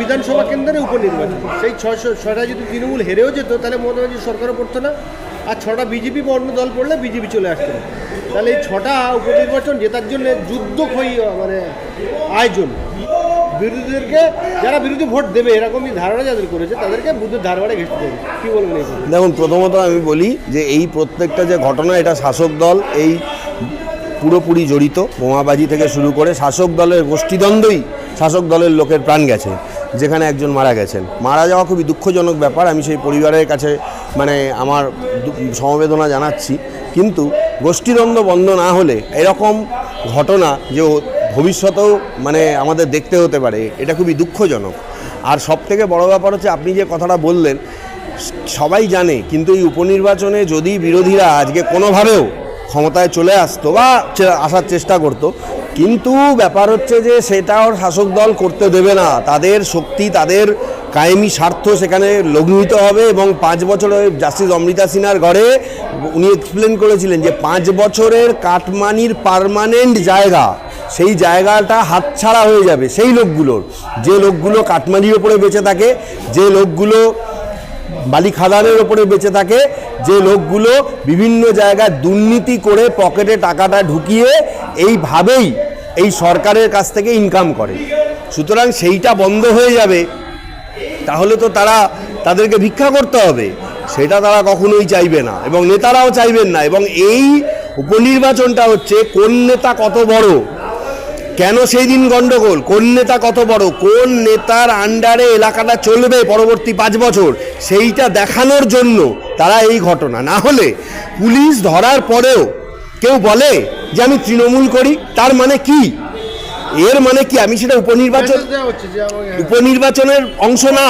বিধানসভা কেন্দ্রে উপনির্বাচন। সেই ছয়শো ছয়টা যদি তৃণমূল হেরেও যেত, তাহলে মমতা ব্যানার্জি সরকারও পড়তো না। আর ছটা বিজেপি বা অন্য দল পড়লে বিজেপি চলে আসতো তাহলে এই ছটা উপনির্বাচন জেতার জন্য যুদ্ধক্ষয়ী মানে আয়োজন। বিরোধীদেরকে, যারা বিরোধী ভোট দেবে, এরকমই ধারণা যাদের করেছে, তাদেরকে বুদ্ধের ধারণা ঘেঁচতে দেবে। কী বলবেন দেখুন, প্রথমত আমি বলি যে এই প্রত্যেকটা যে ঘটনা, এটা শাসক দল, এই পুরোপুরি জড়িত। বোমাবাজি থেকে শুরু করে শাসক দলের গোষ্ঠীদ্বন্দ্বই শাসক দলের লোকের প্রাণ গেছে। যেখানে একজন মারা গেছেন। মারা যাওয়া খুবই দুঃখজনক ব্যাপার, আমি সেই পরিবারের কাছে মানে আমার সমবেদনা জানাচ্ছি। কিন্তু গোষ্ঠীদ্বন্দ্ব বন্ধ না হলে এরকম ঘটনা যে ভবিষ্যতেও মানে আমাদের দেখতে হতে পারে, এটা খুবই দুঃখজনক। আর সব থেকে বড় ব্যাপার হচ্ছে, আপনি যে কথাটা বললেন, সবাই জানে, কিন্তু এই উপনির্বাচনে যদি বিরোধীরা আজকে কোনোভাবেও ক্ষমতায় চলে আসতো বা আসার চেষ্টা করত কিন্তু ব্যাপার হচ্ছে যে সেটাও শাসক দল করতে দেবে না। তাদের শক্তি, তাদের কায়েমি স্বার্থ সেখানে লগ্নিত হবে এবং পাঁচ বছরের জাস্টিস অমৃতা সিনহার ঘরে উনি এক্সপ্লেন করেছিলেন যে পাঁচ বছরের কাটমানির পার্মানেন্ট জায়গা, সেই জায়গাটা হাতছাড়া হয়ে যাবে সেই লোকগুলোর। যে লোকগুলো কাটমানির ওপরে বেঁচে থাকে, যে লোকগুলো বালি খাদানের ওপরে বেঁচে থাকে, যে লোকগুলো বিভিন্ন জায়গায় দুর্নীতি করে পকেটে টাকাটা ঢুকিয়ে এইভাবেই এই সরকারের কাছ থেকে ইনকাম করে। সুতরাং সেইটা বন্ধ হয়ে যাবে, তাহলে তো তারা তাদেরকে ভিক্ষা করতে হবে। সেটা তারা কখনোই চাইবে না এবং নেতারাও চাইবেন না এবং এই উপনির্বাচনটা হচ্ছে কোন নেতা কত বড়, কেন সেই দিন গন্ডগোল, কোন নেতা কত বড়, কোন নেতার আন্ডারে এলাকাটা চলবে পরবর্তী পাঁচ বছর, সেইটা দেখানোর জন্য তারা এই ঘটনা। না হলে পুলিশ ধরার পরেও কেউ বলে যে আমি তৃণমূল করি তার মানে কি? এর মানে কি? আমি সেটা উপনির্বাচন Message দেওয়া হচ্ছে যে আমাকে উপনির্বাচনের অংশ না।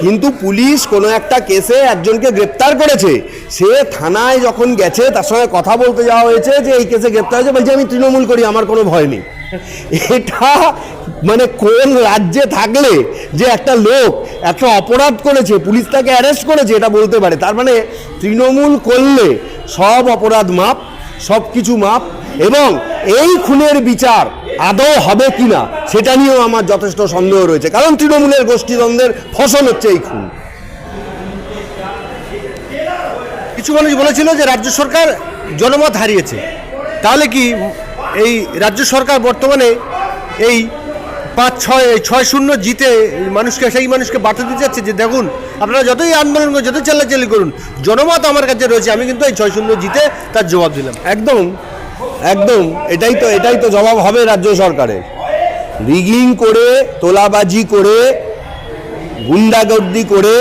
কিন্তু পুলিশ কোনো একটা কেসে একজনকে গ্রেপ্তার করেছে। সে থানায় যখন গেছে তার সঙ্গে কথা বলতে যাওয়া হয়েছে যে এই কেসে গ্রেপ্তার হয়েছে বলছে আমি তৃণমূল করি আমার কোনো ভয় নেই। এটা মানে কোন রাজ্যে থাকলে যে একটা লোক একটা অপরাধ করেছে পুলিশ তাকে অ্যারেস্ট করেছে এটা বলতে পারে। তার মানে তৃণমূল করলে সব অপরাধ মাপ সব কিছু মাপ এবং এই খুনের বিচার আদৌ হবে কি না সেটা নিয়েও আমার যথেষ্ট সন্দেহ রয়েছে। কারণ তৃণমূলের গোষ্ঠীদ্বন্দ্বের ফসল হচ্ছে এই খুন। কিছু মানুষ বলেছিল যে রাজ্য সরকার জনমত হারিয়েছে। তাহলে কি এই রাজ্য সরকার বর্তমানে এই পাঁচ ছয় ছয় শূন্য জিতে মানুষকে, সেই মানুষকে বার্তা দিতে যাচ্ছে যে দেখুন, আপনারা যতই আন্দোলন করুন, যতই চেল্লাচেল্লি করুন, জনমত আমার কাছে রয়েছে, আমি কিন্তু এই ছয় শূন্য জিতে তার জবাব দিলাম। একদম একদম, এটাই তো এটাই তো জবাব হবে রাজ্য সরকারের। রিগিং করে, তোলাবাজি করে, গুন্ডাগর্দি করে,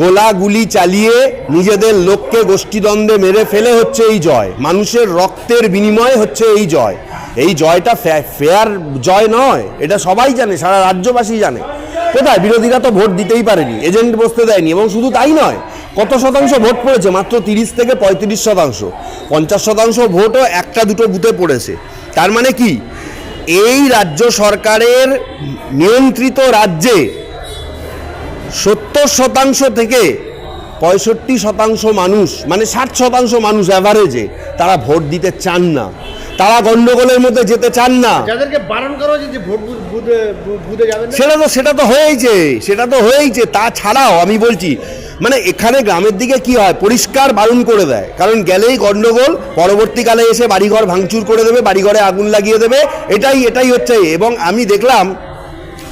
গোলাগুলি চালিয়ে নিজেদের লোককে গোষ্ঠীদ্বন্দ্বে মেরে ফেলে হচ্ছে এই জয়। মানুষের রক্তের বিনিময়ে হচ্ছে এই জয়। এই জয়টা ফেয়ার জয় নয়, এটা সবাই জানে, সারা রাজ্যবাসী জানে। কোথায়? বিরোধীরা তো ভোট দিতেই পারেনি, এজেন্ট বসতে দেয়নি, এবং শুধু তাই নয়, কত শতাংশ ভোট পড়েছে? মাত্র তিরিশ থেকে পঁয়ত্রিশ শতাংশ। পঞ্চাশ শতাংশ ভোটও একটা দুটো বুথে পড়েছে। তার মানে কি? এই রাজ্য সরকারের নিয়ন্ত্রিত রাজ্যে সত্তর শতাংশ থেকে পঁয়ষট্টি শতাংশ মানুষ মানে ষাট শতাংশ মানুষ অ্যাভারেজে তারা ভোট দিতে চান না। তারা গন্ডগোলের মধ্যে যেতে চান না। যাদেরকে বারণ করা হয়েছে যে ভোট বুথ- বুথে বুথে যাবেন সেটা তো সেটা তো হয়েইছে সেটা তো হয়েইছে তাছাড়াও আমি বলছি মানে এখানে গ্রামের দিকে কি হয়? পরিষ্কার বারণ করে দেয়। কারণ গেলেই গন্ডগোল পরবর্তীকালে এসে বাড়িঘর ভাঙচুর করে দেবে বাড়িঘরে আগুন লাগিয়ে দেবে এটাই এটাই হচ্ছে। এবং আমি দেখলাম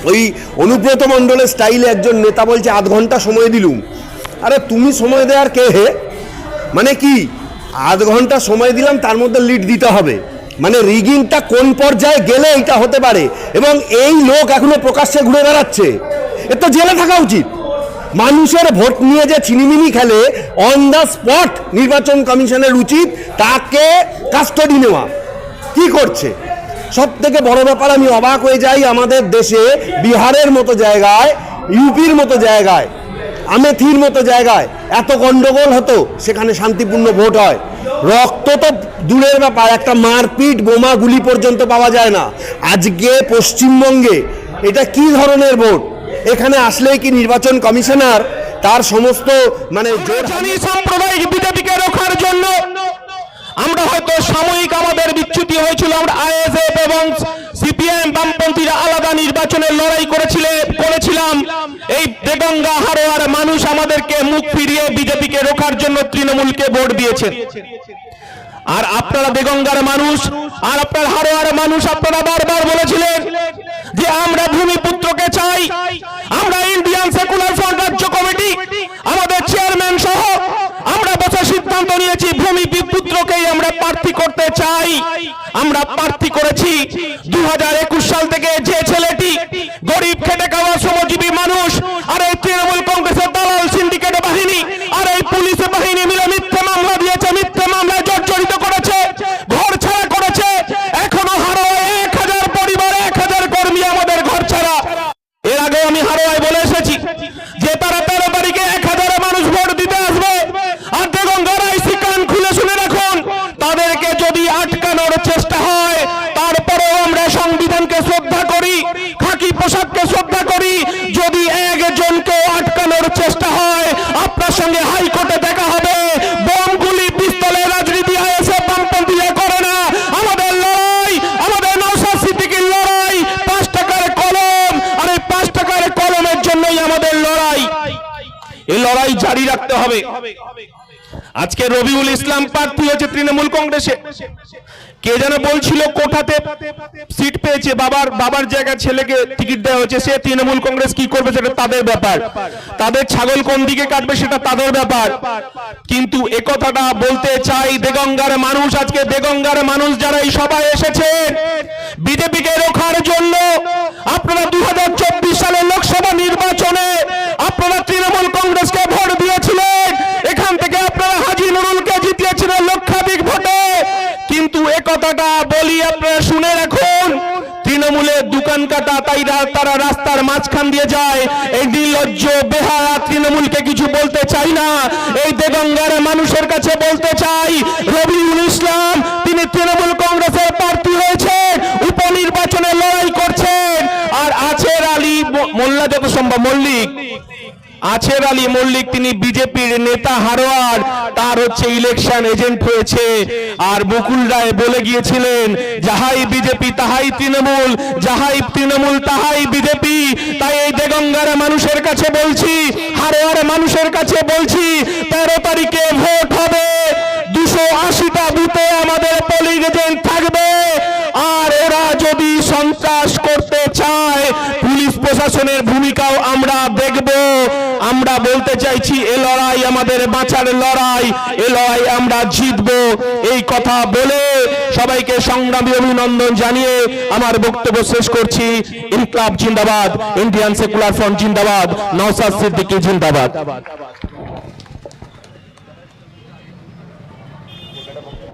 ওই অনুব্রত মণ্ডলের স্টাইলে একজন নেতা বলছে আধ ঘণ্টা সময় দিলুম। আরে তুমি সময় দেওয়ার কে হে? মানে কি? আধ ঘণ্টা সময় দিলাম তার মধ্যে লিড দিতে হবে। মানে রিগিংটা কোন পর্যায়ে গেলে এটা হতে পারে? এবং এই লোক এখনও প্রকাশ্যে ঘুরে বেড়াচ্ছে। এর তো জেলে থাকা উচিত। মানুষের ভোট নিয়ে যে চিনিমিনি খেলে অন দ্য স্পট নির্বাচন কমিশনের উচিত, তাকে কাস্টডি নেওয়া। কি করছে? সব থেকে বড় ব্যাপার, আমি অবাক হয়ে যাই আমাদের দেশে, বিহারের মতো জায়গায়, ইউপির মতো জায়গায়। আমেথির মতো জায়গায় এত গন্ডগোল হতো সেখানে শান্তিপূর্ণ ভোট হয়। রক্ত তো দূরের ব্যাপার একটা মারপিট বোমা গুলি পর্যন্ত পাওয়া যায় না। আজকে পশ্চিমবঙ্গে এটা কি ধরনের ভোট? এখানে আসলেই কি নির্বাচন কমিশনার তার সমস্ত মানে সাম্প্রদায়িক বিজেপিকে জন্য। আমরা হয়তো সাময়িক আমাদের বিচ্যুতি হয়েছিল আমরা আইএসএফ এবং সিপিএম বামপন্থীরা আলাদা নির্বাচনের লড়াই করেছিলেন করেছিলাম। এই দেগঙ্গা হারোয়ার মানুষ আমাদেরকে মুখ ফিরিয়ে বিজেপিকে রোখার জন্য তৃণমূলকে ভোট দিয়েছে। আর আপনারা দেগঙ্গার মানুষ, আর আপনার হারোয়ার মানুষ আপনারা বারবার বলেছিলেন যে আমরা ভূমিপুত্রকে চাই। আমরা ইন্ডিয়ান সেকুলার ফ্রন্ট রাজ্য কমিটি, আমাদের চেয়ারম্যান সহ আমরা বসে সিদ্ধান্ত নিয়েছি আমরা প্রার্থী করতে চাই আমরা প্রার্থী করেছি। দু হাজার একুশ সাল থেকে যে ছেলেটি গরিব খেটে খাওয়া শ্রমজীবী মানুষ আর এই তৃণমূল কংগ্রেসের দালাল সিন্ডিকেট বাহিনী আর এই পুলিশ বাহিনী মিলে মিথ্যে মামলা দিয়েছে মিথ্যে মামলায় জর্জরিত করেছে ঘর ছাড়া করেছে এখনও হারোয় এক হাজার পরিবার এক হাজার কর্মী আমাদের ঘর ছাড়া এর আগে আমি হারোয় বলে এসেছি যে তারা তেরো তারিখে এক হাজার মানুষ ভোট দিতে আসবে আর দেখুন গড়াইসি কান খুলে শুনে রাখুন তাদেরকে যদি আটকানোর চেষ্টা হয় তারপরেও আমরা সংবিধানকে শ্রদ্ধা করি খাকি পোশাককে শ্রদ্ধা করি যদি একজনকে আটকানোর চেষ্টা হয় আপনার সঙ্গে হাইকোর্টে দেখা হবে বোমগুলি পিস্তলে রাজনীতি আইএসএফ বামপন্থীরা করে না আমাদের লড়াই আমাদের নৌসাদ সিদ্দিকির লড়াই পাঁচ টাকার কলম আর এই পাঁচ টাকার কলমের জন্যই আমাদের লড়াই এই লড়াই জারি রাখতে হবে। আজকে রবিউল ইসলাম প্রার্থী হয়েছে তৃণমূল কংগ্রেসে। কে যেন বলছিল কোঠাতে সিট পেয়েছে, বাবার বাবার জায়গায় ছেলেকে টিকিট দেওয়া হয়েছে, সে তৃণমূল কংগ্রেস কি করবে সেটা তাদের ব্যাপার। তাদের ছাগল কোন দিকে কাটবে সেটা তাদের ব্যাপার। কিন্তু একথাটা বলতে চাই দেগঙ্গার মানুষ, আজকে দেগঙ্গার মানুষ যারা এই সভায় এসেছেন, বিজেপিকে রোখার জন্য আপনারা দু সালের লোকসভা নির্বাচনে আপনারা তৃণমূল কংগ্রেসকে ভোট দিয়েছিলেন এখান থেকে আপনারা হাজি নুরুলকে জিতিয়েছিলেন লক্ষাধিক ভোটে কিন্তু এ কথাটা বলি আপনারা শুনে রাখুন, তৃণমূলের দোকান কাটা, তাই তারা রাস্তার মাঝখান দিয়ে যায়। এই নির্লজ্জ, বেহায়া তৃণমূলকে কিছু বলতে চাই না। এই দেগঙ্গার মানুষের কাছে বলতে চাই, রবিউল ইসলাম, তিনি তৃণমূল কংগ্রেসের প্রার্থী হয়েছেন, উপনির্বাচনে লড়াই করছেন, আর আছের আলী মোল্লা যত সম্ভব মল্লিক। আছের আলী মল্লিক, তিনি বিজেপির নেতা হারোয়ার। তার হচ্ছে ইলেকশন এজেন্ট হয়েছে। আর বকুল রায় বলে গিয়েছিলেন, যাহাই বিজেপি তাহাই তৃণমূল, যাহাই তৃণমূল তাহাই বিজেপি। তাই এই দেগঙ্গার মানুষের কাছে বলছি, হারোয়ার মানুষের কাছে বলছি, তেরো তারিখে ভোট হবে। দুশো আশিটা বুথে আমাদের পোলিং এজেন্ট থাকবে। আর ওরা যদি সন্ত্রাস করতে চায়, পুলিশ প্রশাসনের ভূমিকাও আমরা দেখব। আমরা বলতে চাইছি, এ লড়াই আমাদের বাঁচার লড়াই, এ লড়াই আমরা জিতব। এই কথা বলে সবাইকে সংগ্রামী অভিনন্দন জানিয়ে আমার বক্তব্য শেষ করছি। ইনকলাব জিন্দাবাদ, ইন্ডিয়ান সেকুলার ফ্রন্ট জিন্দাবাদ নওসাদ সিদ্দিকী জিন্দাবাদ।